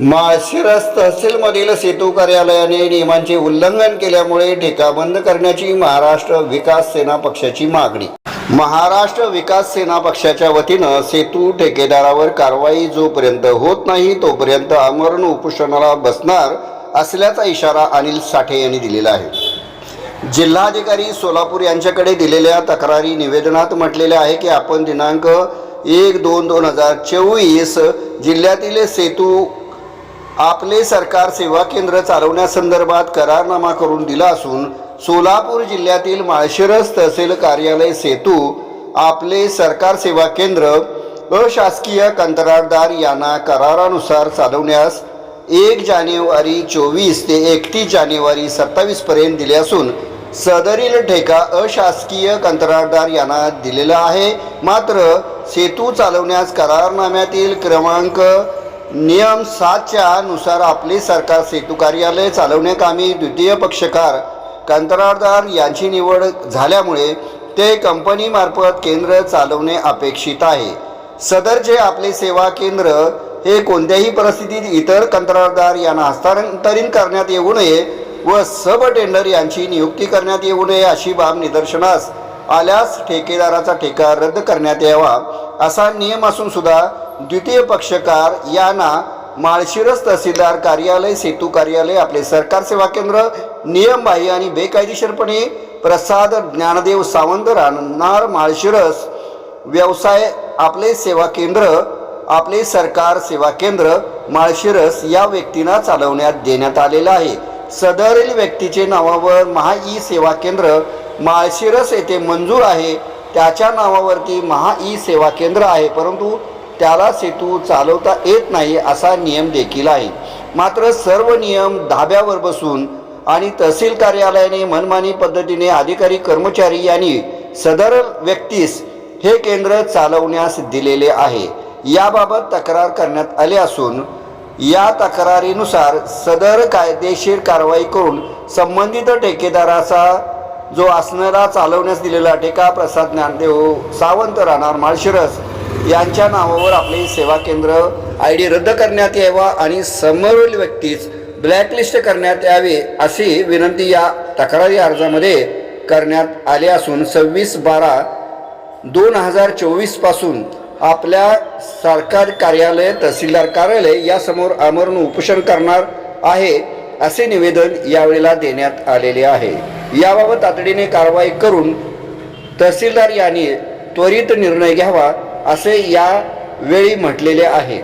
माळशिरस तहसीलमधील सेतू कार्यालयाने नियमांचे उल्लंघन केल्यामुळे ठेका बंद करण्याची महाराष्ट्र विकास सेना पक्षाची मागणी. महाराष्ट्र विकास सेना पक्षाच्या वतीनं सेतू ठेकेदारावर कारवाई जोपर्यंत होत नाही तोपर्यंत आमरण उपोषणाला बसणार असल्याचा इशारा अनिल साठे यांनी दिलेला आहे. जिल्हाधिकारी सोलापूर यांच्याकडे दिलेल्या तक्रारी निवेदनात म्हटलेले आहे की आपण दिनांक एक दोन दोन हजार चोवीस जिल्ह्यातील सेतू आपले सरकार सेवा केंद्र चालवण्यासंदर्भात करारनामा करून दिला असून सोलापूर जिल्ह्यातील माळशिरस तहसील कार्यालय सेतू आपले सरकार सेवा केंद्र अशासकीय कंत्राटदार यांना करारानुसार चालवण्यास एक जानेवारी चोवीस ते एकतीस जानेवारी सत्तावीस पर्यंत दिले असून सदरील ठेका अशासकीय कंत्राटदार यांना दिलेला आहे. मात्र सेतू चालवण्यास करारनाम्यातील क्रमांक नियम सातच्या नुसार आपले सरकार सेतू कार्यालय चालवण्याकामी द्वितीय पक्षकार कंत्राटदार यांची निवड झाल्यामुळे ते कंपनीमार्फत केंद्र चालवणे अपेक्षित आहे. सदरचे आपले सेवा केंद्र हे कोणत्याही परिस्थितीत इतर कंत्राटदार यांना हस्तांतरित करण्यात येऊ नये व सब टेंडर यांची नियुक्ती करण्यात येऊ नये अशी बाब निदर्शनास आल्यास ठेकेदाराचा ठेका रद्द करण्यात यावा असा नियम असून सुद्धा द्वितीय पक्षकार यांना माळशिरस तहसीलदार कार्यालय सेतू कार्यालय आपले सरकार सेवा केंद्र नियमबाह्य आणि बेकायदेशीरपणे प्रसाद ज्ञानदेव सावंत राहणार माळशिरस. व्यवसाय आपले सेवा केंद्र आपले सरकार सेवा केंद्र माळशिरस या व्यक्तींना चालवण्यात देण्यात आलेलं आहे. सदरील व्यक्तीचे नावावर महा ई सेवा केंद्र माळशिरस येथे मंजूर आहे. त्याच्या नावावरती महा ई सेवा केंद्र आहे परंतु त्याला सेतू चालवता येत नाही असा नियम देखील आहे. मात्र सर्व नियम धाब्यावर बसून आणि तहसील कार्यालयाने मनमानी पद्धतीने अधिकारी कर्मचारी यांनी सदर व्यक्तीस हे केंद्र चालवण्यास दिलेले आहे. याबाबत तक्रार करण्यात आली असून या तक्रारीनुसार सदर कायदेशीर कारवाई करून संबंधित ठेकेदाराचा जो असणारा चालवण्यास दिलेला ठेका प्रसाद ज्ञानदेव सावंत राहणार माळशिरस यांच्या नावावर आपले सेवा केंद्र आय डी रद्द करण्यात यावा आणि समोरील व्यक्तीच ब्लॅकलिस्ट करण्यात यावे अशी विनंती या तक्रारी अर्जामध्ये करण्यात आली असून सव्वीस बारा दोन हजार चोवीसपासून आपल्या सरकार कार्यालय तहसीलदार कार्यालय यासमोर आमरण उपोषण करणार आहे असे निवेदन यावेळेला देण्यात आलेले आहे. याबाबत तातडीने कारवाई करून तहसीलदार यांनी त्वरित निर्णय घ्यावा असे या वेळी म्हटलेले आहे.